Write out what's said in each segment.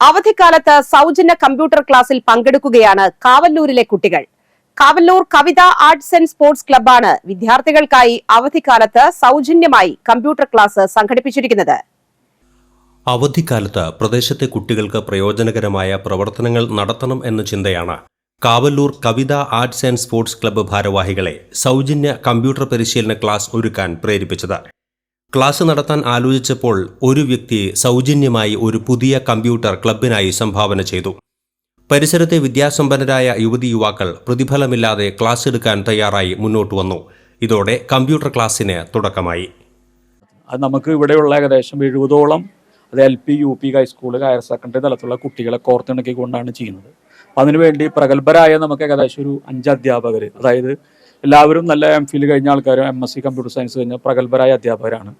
അവധിക്കാലത്ത് സൗജന്യ കമ്പ്യൂട്ടർ ക്ലാസ്സിൽ പങ്കെടുക്കുകയാണ് കാവല്ലൂരിലെ കുട്ടികൾ. Kavallur Kavitha arts and sports ക്ലബ്ബാണ് വിദ്യാർത്ഥികൾക്കായി അവധിക്കാലത്ത് സൗജന്യമായി കമ്പ്യൂട്ടർ ക്ലാസ് സംഘടിപ്പിച്ചിരിക്കുന്നത്. അവധിക്കാലത്ത് പ്രദേശത്തെ കുട്ടികൾക്ക് പ്രയോജനകരമായ പ്രവർത്തനങ്ങൾ നടത്തണം എന്ന ചിന്തയാണ് Kavallur Kavitha arts and sports club ഭാരവാഹികളെ സൗജന്യ കമ്പ്യൂട്ടർ പരിശീലന ക്ലാസ് ഒരുക്കാൻ പ്രേരിപ്പിച്ചത്. ക്ലാസ് നടത്താൻ ആലോചിച്ചപ്പോൾ ഒരു വ്യക്തി സൗജന്യമായി ഒരു പുതിയ കമ്പ്യൂട്ടർ ക്ലബിനായി സംഭാവന ചെയ്തു. പരിസരത്തെ വിദ്യാസമ്പന്നരായ യുവതി യുവാക്കൾ പ്രതിഫലമില്ലാതെ ക്ലാസ് എടുക്കാൻ തയ്യാറായി മുന്നോട്ട് വന്നു. ഇതോടെ കമ്പ്യൂട്ടർ ക്ലാസ്സിന് തുടക്കമായി. അത് നമുക്ക് ഇവിടെയുള്ള ഏകദേശം എഴുപതോളം അത് L P U P high school higher secondary തലത്തിലുള്ള കുട്ടികളെ കോർത്തിണക്കിക്കൊണ്ടാണ് ചെയ്യുന്നത്. അതിനുവേണ്ടി പ്രഗത്ഭരായ നമുക്ക് ഏകദേശം ഒരു അഞ്ച് അധ്യാപകർ അതായത് എല്ലാവരും നല്ല എം ഫിൽ കഴിഞ്ഞ ആൾക്കാരും M S C computer science കഴിഞ്ഞ പ്രഗത്ഭരായ അധ്യാപകരാണ്.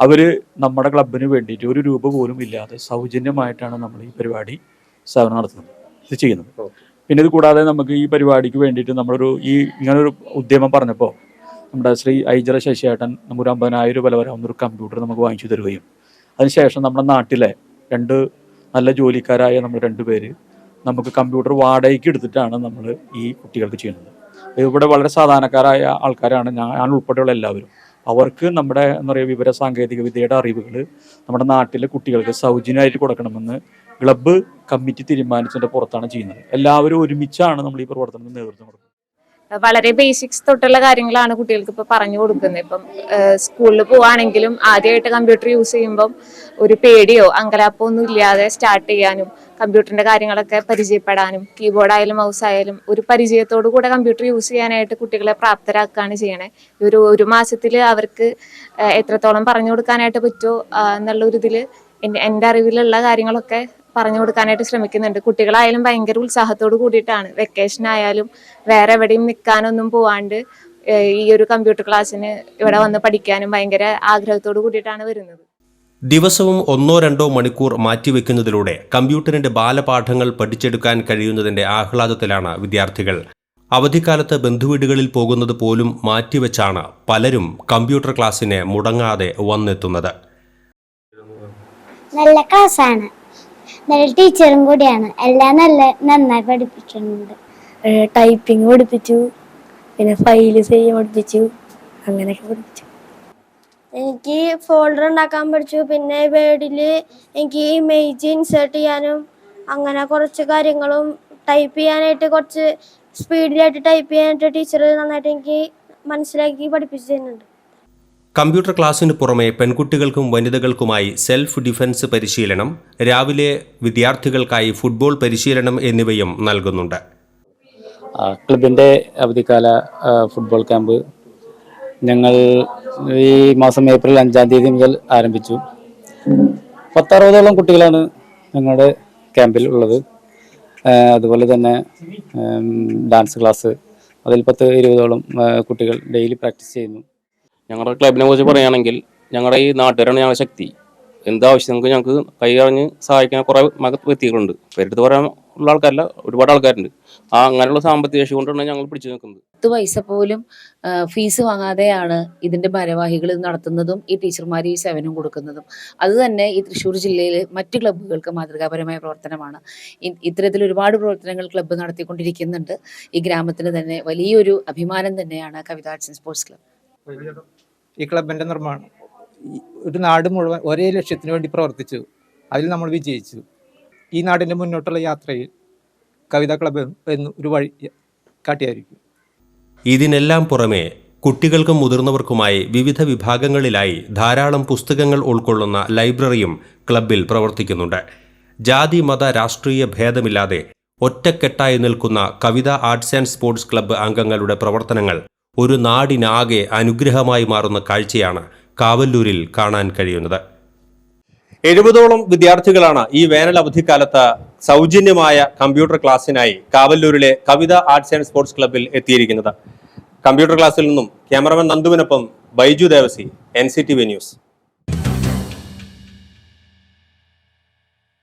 അവർ നമ്മുടെ ക്ലബിന് വേണ്ടിയിട്ട് ഒരു രൂപ പോലും ഇല്ലാതെ സൗജന്യമായിട്ടാണ് നമ്മൾ ഈ പരിപാടി സേവനം നടത്തുന്നത്. ഇത് ചെയ്യുന്നത്. പിന്നെ ഇത് കൂടാതെ നമുക്ക് ഈ പരിപാടിക്ക് വേണ്ടിയിട്ട് നമ്മളൊരു ഈ ഇങ്ങനൊരു ഉദ്യമം പറഞ്ഞപ്പോൾ നമ്മുടെ ശ്രീ ഐജറ ശശിയേട്ടൻ നമുക്കൊരു അമ്പതിനായിരം രൂപ വരാവുന്ന ഒരു കമ്പ്യൂട്ടർ നമുക്ക് വാങ്ങിച്ചു തരികയും അതിനുശേഷം നമ്മുടെ നാട്ടിലെ രണ്ട് നല്ല ജോലിക്കാരായ നമ്മൾ രണ്ടുപേര് നമുക്ക് കമ്പ്യൂട്ടർ വാടകയ്ക്ക് എടുത്തിട്ടാണ് നമ്മൾ ഈ കുട്ടികൾക്ക് ചെയ്യുന്നത്. ഇവിടെ വളരെ സാധാരണക്കാരായ ആൾക്കാരാണ്. ഞാൻ ഉൾപ്പെടെയുള്ള എല്ലാവരും. അവർക്ക് നമ്മുടെ എന്താ പറയുക വിവര സാങ്കേതിക വിദ്യയുടെ അറിവുകൾ നമ്മുടെ നാട്ടിലെ കുട്ടികൾക്ക് സൗജന്യമായിട്ട് കൊടുക്കണമെന്ന് ക്ലബ്ബ് കമ്മിറ്റി തീരുമാനിച്ചതിന്റെ പുറത്താണ് ചെയ്യുന്നത്. എല്ലാവരും ഒരുമിച്ചാണ് നമ്മൾ ഈ പ്രവർത്തനത്തിന് നേതൃത്വം കൊടുക്കുന്നത്. വളരെ ബേസിക്സ് തൊട്ടുള്ള കാര്യങ്ങളാണ് കുട്ടികൾക്ക് ഇപ്പൊ പറഞ്ഞു കൊടുക്കുന്നത്. ഇപ്പം സ്കൂളിൽ പോവാണെങ്കിലും ആദ്യമായിട്ട് കമ്പ്യൂട്ടർ യൂസ് ചെയ്യുമ്പം ഒരു പേടിയോ അങ്കലാപ്പോ ഒന്നും ഇല്ലാതെ സ്റ്റാർട്ട് ചെയ്യാനും കമ്പ്യൂട്ടറിന്റെ കാര്യങ്ങളൊക്കെ പരിചയപ്പെടാനും കീബോർഡ് ആയാലും മൗസ് ആയാലും ഒരു പരിചയത്തോടു കൂടെ കമ്പ്യൂട്ടർ യൂസ് ചെയ്യാനായിട്ട് കുട്ടികളെ പ്രാപ്തരാക്കുകയാണ് ചെയ്യണേ. ഒരു ഒരു മാസത്തിൽ അവർക്ക് എത്രത്തോളം പറഞ്ഞു കൊടുക്കാനായിട്ട് പറ്റുമോ എന്നുള്ള ഒരു ഇതിൽ എന്റെ അറിവിലുള്ള കാര്യങ്ങളൊക്കെ പറഞ്ഞു കൊടുക്കാനായിട്ട് ശ്രമിക്കുന്നുണ്ട്. കുട്ടികളായാലും ഭയങ്കര ഉത്സാഹത്തോട് കൂടിയിട്ടാണ്. വെക്കേഷൻ ആയാലും വേറെ എവിടെയും നിൽക്കാനൊന്നും പോവാണ്ട് ഈ ഒരു കമ്പ്യൂട്ടർ ക്ലാസ്സിന് ഇവിടെ വന്ന് പഠിക്കാനും ഭയങ്കര ആഗ്രഹത്തോട് കൂടിയിട്ടാണ് വരുന്നത്. ദിവസവും ഒന്നോ രണ്ടോ മണിക്കൂർ മാറ്റിവെക്കുന്നതിലൂടെ കമ്പ്യൂട്ടറിന്റെ ബാലപാഠങ്ങൾ പഠിച്ചെടുക്കാൻ കഴിയുന്നതിന്റെ ആഹ്ലാദത്തിലാണ് വിദ്യാർത്ഥികൾ. അവധിക്കാലത്ത് ബന്ധുവീടുകളിൽ പോകുന്നത് പോലും മാറ്റിവെച്ചാണ് പലരും കമ്പ്യൂട്ടർ ക്ലാസ്സിനെ മുടങ്ങാതെ വന്നെത്തുന്നത്. നല്ല ക്ലാസ്സാണ് നല്ല ടീച്ചറും കൂടിയാണ്. എല്ലാം നല്ല നന്നായി പഠിപ്പിക്കുന്നുണ്ട് ടൈപ്പിംഗ് പഠിപ്പിച്ചു. പിന്നെ ഫയൽ ചെയ്യാൻ പഠിപ്പിച്ചു. അങ്ങനെയൊക്കെ പഠിപ്പിച്ചു. എനിക്ക് ഫോൾഡർ ഉണ്ടാക്കാൻ പഠിച്ചു. പിന്നെ വേർഡിൽ എനിക്ക് ഇമേജ് ഇൻസേർട്ട് ചെയ്യാനും അങ്ങനെ കുറച്ച് കാര്യങ്ങളും ടൈപ്പ് ചെയ്യാനായിട്ട് കുറച്ച് സ്പീഡിലായിട്ട് ടൈപ്പ് ചെയ്യാനായിട്ട് ടീച്ചർ നന്നായിട്ട് എനിക്ക് മനസ്സിലാക്കി പഠിപ്പിച്ചു തരുന്നുണ്ട്. കമ്പ്യൂട്ടർ ക്ലാസ്സിന് പുറമെ പെൺകുട്ടികൾക്കും വനിതകൾക്കുമായി സെൽഫ് ഡിഫൻസ് പരിശീലനം രാവിലെ വിദ്യാർത്ഥികൾക്കായി ഫുട്ബോൾ പരിശീലനം എന്നിവയും നൽകുന്നുണ്ട്. ക്ലബിന്റെ അവധിക്കാല ഫുട്ബോൾ ക്യാമ്പ് ഞങ്ങൾ ഈ മാസം ഏപ്രിൽ അഞ്ചാം തീയതി മുതൽ ആരംഭിച്ചു. പത്തറുപതോളം കുട്ടികളാണ് ഞങ്ങളുടെ ക്യാമ്പിൽ ഉള്ളത്. അതുപോലെ തന്നെ ഡാൻസ് ക്ലാസ് അതിൽ പത്ത് ഇരുപതോളം കുട്ടികൾ ഡെയിലി പ്രാക്ടീസ് ചെയ്യുന്നു. ഞങ്ങളുടെ ക്ലബിനെ കുറിച്ച് പറയുകയാണെങ്കിൽ ഞങ്ങളുടെ ഈ നാട്ടുകാരാണ് ഞങ്ങളുടെ ശക്തി. എന്താവശ്യങ്ങൾക്ക് ഞങ്ങൾക്ക് കൈ സഹായിക്കുന്ന കുറേ മക വ്യക്തികളുണ്ട്. പേരെടുത്ത് പറയാൻ ഉള്ള ആൾക്കാരല്ല ഒരുപാട് ആൾക്കാരുണ്ട്. ആ അങ്ങനെയുള്ള സാമ്പത്തിക ശേഷി കൊണ്ടാണ് ഞങ്ങൾ പിടിച്ചു നിൽക്കുന്നത്. പത്ത് പൈസ പോലും ഫീസ് വാങ്ങാതെയാണ് ഇതിന്റെ ഭാരവാഹികൾ നടത്തുന്നതും ഈ ടീച്ചർമാർ ഈ സേവനം കൊടുക്കുന്നതും. അത് തന്നെ ഈ തൃശ്ശൂർ ജില്ലയിൽ മറ്റ് ക്ലബ്ബുകൾക്ക് മാതൃകാപരമായ പ്രവർത്തനമാണ്. ഇത്തരത്തിൽ ഒരുപാട് പ്രവർത്തനങ്ങൾ ക്ലബ്ബ് നടത്തിക്കൊണ്ടിരിക്കുന്നുണ്ട്. ഈ ഗ്രാമത്തിന് തന്നെ വലിയൊരു അഭിമാനം തന്നെയാണ് Kavitha arts and sports club ഈ ക്ലബിന്റെ നിർമ്മാണം. ഒരു നാട് മുഴുവൻ ഒരേ ലക്ഷ്യത്തിന് വേണ്ടി പ്രവർത്തിച്ചു. അതിൽ നമ്മൾ വിജയിച്ചു. ഈ നാടിന്റെ മുന്നോട്ടുള്ള യാത്രയിൽ കവിതാ ക്ലബ് എന്ന് ഒരു വഴി കാട്ടിയായിരിക്കും. ഇതിനെല്ലാം പുറമെ കുട്ടികൾക്കും മുതിർന്നവർക്കുമായി വിവിധ വിഭാഗങ്ങളിലായി ധാരാളം പുസ്തകങ്ങൾ ഉൾക്കൊള്ളുന്ന ലൈബ്രറിയും ക്ലബിൽ പ്രവർത്തിക്കുന്നുണ്ട്. ജാതി മത രാഷ്ട്രീയ ഭേദമില്ലാതെ ഒറ്റക്കെട്ടായി നിൽക്കുന്ന Kavitha arts and sports club അംഗങ്ങളുടെ പ്രവർത്തനങ്ങൾ ഒരു നാടിനാകെ അനുഗ്രഹമായി മാറുന്ന കാഴ്ചയാണ് കാവല്ലൂരിൽ കാണാൻ കഴിയുന്നത്. എഴുപതോളം വിദ്യാർത്ഥികളാണ് ഈ വേനൽ അവധിക്കാലത്ത് സൗജന്യമായ കമ്പ്യൂട്ടർ ക്ലാസ്സിനായി കാവല്ലൂരിലെ കവിത ആർട്സ് ആൻഡ് സ്പോർട്സ് ക്ലബ്ബിൽ എത്തിയിരിക്കുന്നത്. കമ്പ്യൂട്ടർ ക്ലാസ്സിൽ നിന്നും cameraman നന്ദുവിനൊപ്പം Baiju Devasi N C T V news.